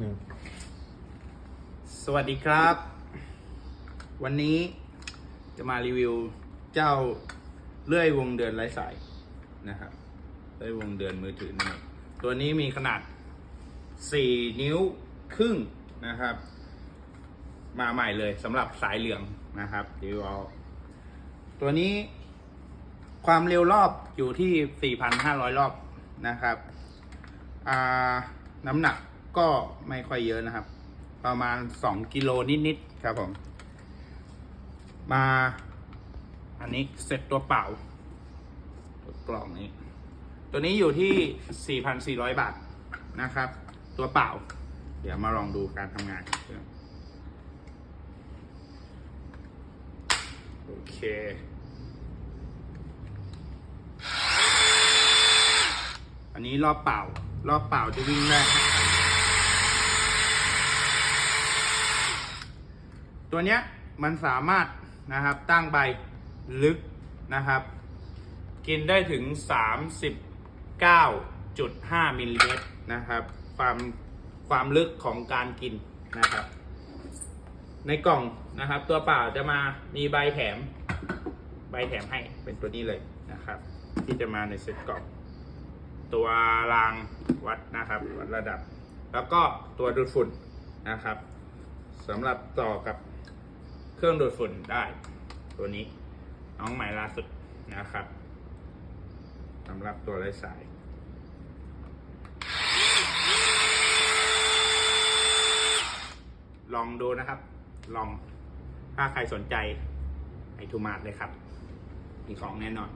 หนึ่งสวัสดีครับ วันนี้จะมารีวิวเจ้าเลื่อยวงเดือนไร้สายนะครับเลื่อยวงเดือนมือถือนี่ตัวนี้มีขนาด 4 นิ้วครึ่งนะครับ มาใหม่เลยสำหรับสายเหลืองนะครับเดี๋ยวเอาตัวนี้ความเร็วรอบอยู่ที่ 4,500 รอบนะครับ น้ำหนัก ก็ไม่ค่อยเยอะนะครับ ประมาณ2กิโลนิดๆครับผม มา อันนี้เสร็จตัวเปล่าตัวกล่องนี้ ตัวนี้อยู่ที่ 4,400 บาทนะครับ ตัวเปล่า เดี๋ยวมาลองดูการทำงานโอเคอันนี้รอบเปล่า รอบเปล่าจะวิ่งได้ ตัวเนี้ยมันสามารถนะครับตั้งใบลึกนะครับ กินได้ถึง 39.5มิลลิเมตรนะครับ ความความลึกของการกินนะครับ ในกล่องนะครับ ตัวเปล่าจะมามีใบแถม ใบแถมให้เป็นตัวนี้เลยนะครับ ที่จะมาในเซ็ตกล่องตัวรางวัดนะครับวัดระดับ แล้วก็ตัวดูดฝุ่นนะครับสำหรับต่อกับ เครื่องดูดฝุ่นได้ ตัวนี้ น้องใหม่ล่าสุดนะครับสำหรับตัวไร้สายลองดูนะครับ ลอง ถ้าใครสนใจไอทูมาร์เลยครับ มีของแน่นอน